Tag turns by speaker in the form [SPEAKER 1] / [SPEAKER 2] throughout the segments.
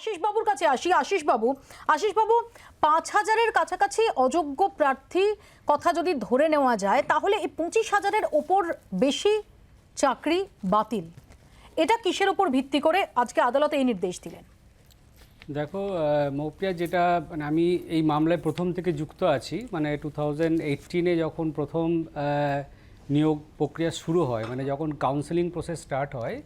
[SPEAKER 1] আশিস বাবুর কাছে আসি। আশিস বাবু আশিস বাবু পাঁচ হাজারের কাছাকাছি অযোগ্য প্রার্থী কথা যদি ধরে নেওয়া যায়, তাহলে এই পঁচিশ হাজারের ওপর বেশি চাকরি বাতিল। এটা কিসের ওপর ভিত্তি করে? আজকে আদালতে এই নির্দেশ দিলেন।
[SPEAKER 2] দেখো মৌপ্রিয়া যেটা মানে আমি এই মামলায় প্রথম থেকে যুক্ত আছি মানে টু থাউজেন্ড এইটিনে যখন প্রথম নিয়োগ প্রক্রিয়া শুরু হয় মানে যখন কাউন্সেলিং প্রসেস স্টার্ট হয়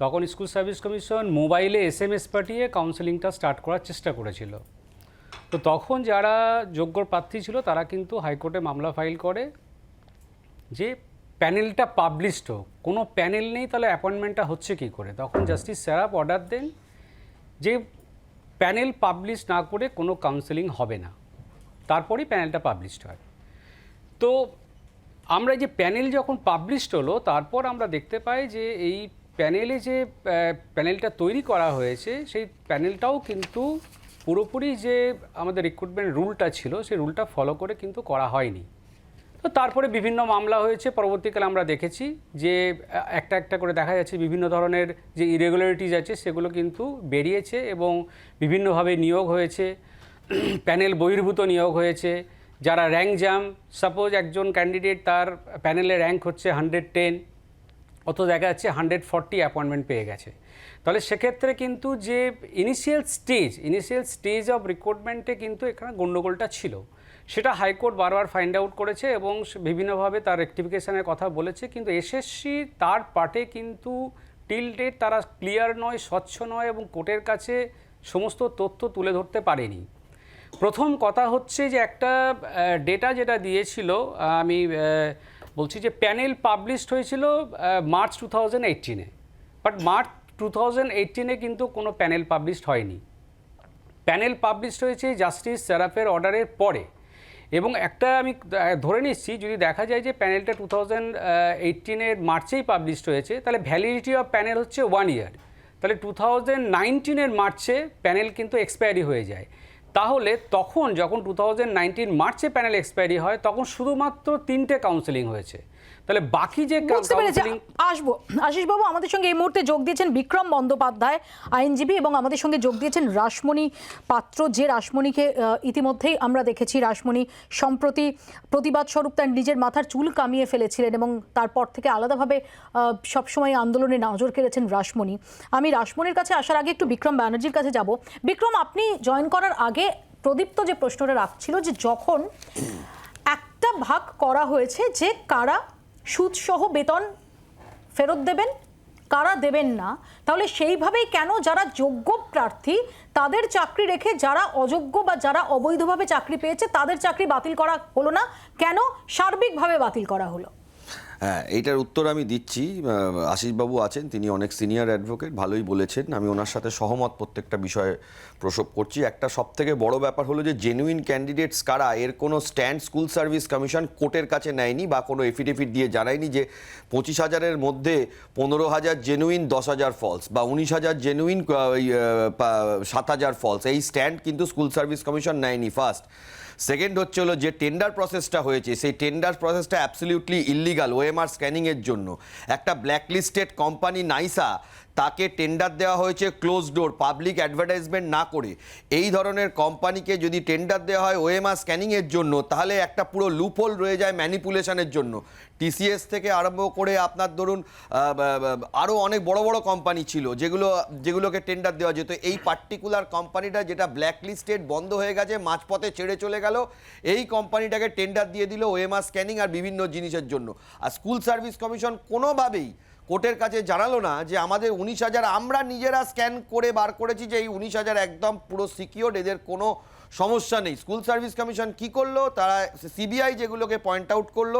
[SPEAKER 2] তখন স্কুল সার্ভিস কমিশন মোবাইলে এস এম এস পাঠিয়ে কাউন্সেলিংটা স্টার্ট করার চেষ্টা করেছিল। তো তখন যারা যোগ্য প্রার্থী ছিল, তারা কিন্তু হাইকোর্টে মামলা ফাইল করে যে প্যানেলটা পাবলিশড হোক। কোনো প্যানেল নেই, তাহলে অ্যাপয়েন্টমেন্টটা হচ্ছে কি করে? তখন জাস্টিস স্যারাপ অর্ডার দেন যে প্যানেল পাবলিশ না করে কোনো কাউন্সেলিং হবে না। তারপরেই প্যানেলটা পাবলিশড হয়। তো আমরা যে প্যানেল যখন পাবলিশড হলো, তারপর আমরা দেখতে পাই যে এই প্যানেলে যে প্যানেলটা তৈরি করা হয়েছে, সেই প্যানেলটাও কিন্তু পুরোপুরি যে আমাদের রিক্রুটমেন্ট রুলটা ছিল, সেই রুলটা ফলো করে কিন্তু করা হয়নি। তো তারপরে বিভিন্ন মামলা হয়েছে, পরবর্তীকালে আমরা দেখেছি যে একটা একটা করে দেখা যাচ্ছে বিভিন্ন ধরনের যে ইরেগুলারিটিজ আছে, সেগুলো কিন্তু বেরিয়েছে এবং বিভিন্নভাবে নিয়োগ হয়েছে, প্যানেল বহির্ভূত নিয়োগ হয়েছে। যারা র্যাঙ্ক জাম সাপোজ একজন ক্যান্ডিডেট তার প্যানেলে র্যাঙ্ক হচ্ছে হান্ড্রেড টেন অত দেখা যাচ্ছে হান্ড্রেড ফর্টি অ্যাপয়েন্টমেন্ট পেয়ে গেছে। তাহলে সেক্ষেত্রে কিন্তু যে initial stage initial stage of রিক্রুটমেন্টে কিন্তু এখানে গণ্ডগোলটা ছিল। সেটা হাইকোর্ট বারবার ফাইন্ড আউট করেছে এবং বিভিন্নভাবে তার রেক্টিফিকেশনের কথা বলেছে, কিন্তু এসএসসি তার পার্টে কিন্তু টিল ডেট তারা ক্লিয়ার নয়, স্বচ্ছ নয় এবং কোর্টের কাছে সমস্ত তথ্য তুলে ধরতে পারেনি। প্রথম কথা হচ্ছে যে একটা ডেটা যেটা দিয়েছিল আমি বলছি যে প্যানেল পাবলিশড হয়েছিল মার্চ টু থাউজেন্ড এইটিনে বাট মার্চ টু থাউজেন্ড এইটিনে কিন্তু কোনো প্যানেল পাবলিশড হয়নি। প্যানেল পাবলিশড হয়েছে জাস্টিস সেরাফের অর্ডারের পরে। এবং একটা আমি ধরে নিচ্ছি, যদি দেখা যায় যে প্যানেলটা টু থাউজেন্ড এইটিনের মার্চেই পাবলিশড হয়েছে, তাহলে ভ্যালিডিটি অফ প্যানেল হচ্ছে ওয়ান ইয়ার তাহলে টু থাউজেন্ড নাইনটিনের মার্চে প্যানেল কিন্তু এক্সপায়ারি হয়ে যায়। তাহলে তখন যখন টু থাউজেন্ড নাইনটিন মার্চে প্যানেল এক্সপায়ারি হয় তখন শুধুমাত্র তিনটে কাউন্সেলিং হয়েছে। তাহলে বাকি যে
[SPEAKER 1] আসব। আশিস বাবু আমাদের সঙ্গে এই মুহূর্তে যোগ দিয়েছেন বিক্রম বন্দ্যোপাধ্যায় আইনজীবী এবং আমাদের সঙ্গে যোগ দিয়েছেন রাসমণি পাত্র যে রাসমণিকে ইতিমধ্যেই আমরা দেখেছি। রাসমণি সম্প্রতি প্রতিবাদ স্বরূপ তার নিজের মাথার চুল কামিয়ে ফেলেছিলেন এবং তারপর থেকে আলাদাভাবে সবসময় আন্দোলনে নজর কেড়েছেন রাসমণি। আমি রাসমণির কাছে আসার আগে একটু বিক্রম ব্যানার্জির কাছে যাব। বিক্রম আপনি জয়েন করার আগে প্রদীপ্ত যে প্রশ্নটা রাখছিল যে যখন একটা ভাগ করা হয়েছে যে কারা সুদসহ বেতন ফেরত দেবেন, কারা দেবেন না, তাহলে সেইভাবেই কেন যারা যোগ্য প্রার্থী তাদের চাকরি রেখে যারা অযোগ্য বা যারা অবৈধভাবে চাকরি পেয়েছে তাদের চাকরি বাতিল করা হলো না? কেন সার্বিকভাবে বাতিল করা হলো?
[SPEAKER 3] হ্যাঁ এইটার উত্তর আমি দিচ্ছি। আশিসবাবু আছেন, তিনি অনেক সিনিয়র অ্যাডভোকেট ভালোই বলেছেন। আমি ওনার সাথে সহমত প্রত্যেকটা বিষয়ে প্রসব করছি। একটা সব থেকে বড় ব্যাপার হলো যে জেনুইন ক্যান্ডিডেটস কারা, এর কোনো স্ট্যান্ড স্কুল সার্ভিস কমিশন কোর্টের কাছে নেয়নি বা কোনো এফিডেভিট দিয়ে জানায়নি যে, পঁচিশ হাজারের মধ্যে পনেরো হাজার জেনুইন দশ হাজার ফলস বা উনিশ হাজার জেনুইন সাত হাজার ফলস এই স্ট্যান্ড কিন্তু স্কুল সার্ভিস কমিশন নেয়নি ফার্স্ট সেকেন্ড হচ্ছে হলো যে টেন্ডার প্রসেসটা হয়েছে। সেই টেন্ডার প্রসেসটা অ্যাবসলিউটলি ইলিগাল ওএমআর স্ক্যানিংয়ের জন্য। একটা ব্ল্যাকলিস্টেড কোম্পানি নাইসা তাকে টেন্ডার দেওয়া হয়েছে ক্লোজ ডোর পাবলিক অ্যাডভার্টাইজমেন্ট না করে। এই ধরনের কোম্পানিকে যদি টেন্ডার দেওয়া হয় ওএমআর স্ক্যানিংয়ের জন্য, তাহলে একটা পুরো লুপহোল রয়ে যায় ম্যানিপুলেশনের জন্য। টিসিএস থেকে আরম্ভ করে আপনার ধরুন আরও অনেক বড় বড় কোম্পানি ছিল, যেগুলো, যেগুলোকে টেন্ডার দেওয়া যেত। এই পার্টিকুলার কোম্পানিটা যেটা ব্ল্যাকলিস্টেড বন্ধ হয়ে গেছে, মাঝপথে ছেড়ে চলে গেল, এই কোম্পানিটাকে টেন্ডার দিয়ে দিল ওএমআর স্ক্যানিং আর বিভিন্ন জিনিসের জন্য। আর স্কুল সার্ভিস কমিশন কোনোভাবেই কোর্টের কাছে জানালো না যে আমাদের উনিশ হাজার, আমরা নিজেরা স্ক্যান করে বার করেছি যে এই উনিশ হাজার একদম পুরো সিকিওর এদের কোনো সমস্যা নেই। স্কুল সার্ভিস কমিশন কি করল? তারা সিবিআই যেগুলোকে পয়েন্ট আউট করল,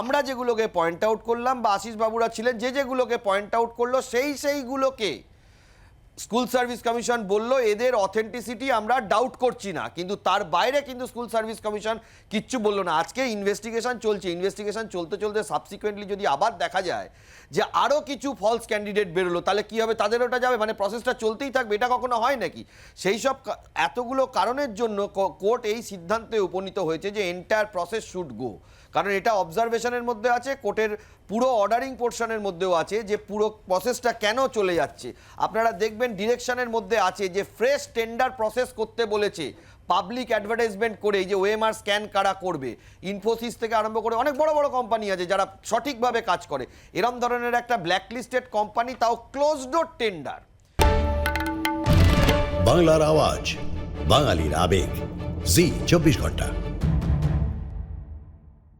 [SPEAKER 3] আমরা যেগুলোকে পয়েন্ট আউট করলাম বা আশিসবাবুরা ছিলেন, যে যেগুলোকে পয়েন্ট আউট করল, সেই সেইগুলোকে স্কুল সার্ভিস কমিশন বলল, এদের অথেন্টিসিটি আমরা ডাউট করছি না। কিন্তু তার বাইরে কিন্তু স্কুল সার্ভিস কমিশন কিচ্ছু বলল না। আজকে ইনভেস্টিগেশন চলছে। ইনভেস্টিগেশন চলতে চলতে সাবসিকুয়েন্টলি যদি আবার দেখা যায় যে আরও কিছু ফলস ক্যান্ডিডেট বেরোলো, তাহলে কী হবে? তাদের ওটা যাবে? মানে প্রসেসটা চলতেই থাকবে। এটা কখনো হয় নাকি? সেই সব এতগুলো কারণের জন্য কোর্ট এই সিদ্ধান্তে উপনীত হয়েছে যে এন্টায়ার প্রসেস শুড গো কারণ এটা অবজারভেশনের মধ্যে আছে, কোর্টের পুরো অর্ডারিং পোর্শনের মধ্যেও আছে যে পুরো প্রসেসটা কেন চলে যাচ্ছে। আপনারা দেখবেন ডিরেকশনের মধ্যে আছে যে ফ্রেশ টেন্ডার প্রসেস করতে বলেছে পাবলিক অ্যাডভার্টাইজমেন্ট করে যে ওএমআর স্ক্যান কারা করবে ইনফোসিস থেকে আরম্ভ করে অনেক বড় বড় কোম্পানি আছে যারা সঠিকভাবে কাজ করে। এরম ধরনের একটা ব্ল্যাকলিস্টেড কোম্পানি তাও ক্লোজ ডোর টেন্ডার
[SPEAKER 4] বাংলার আওয়াজ, বাঙালির আবেগ। জি, চব্বিশ ঘণ্টা।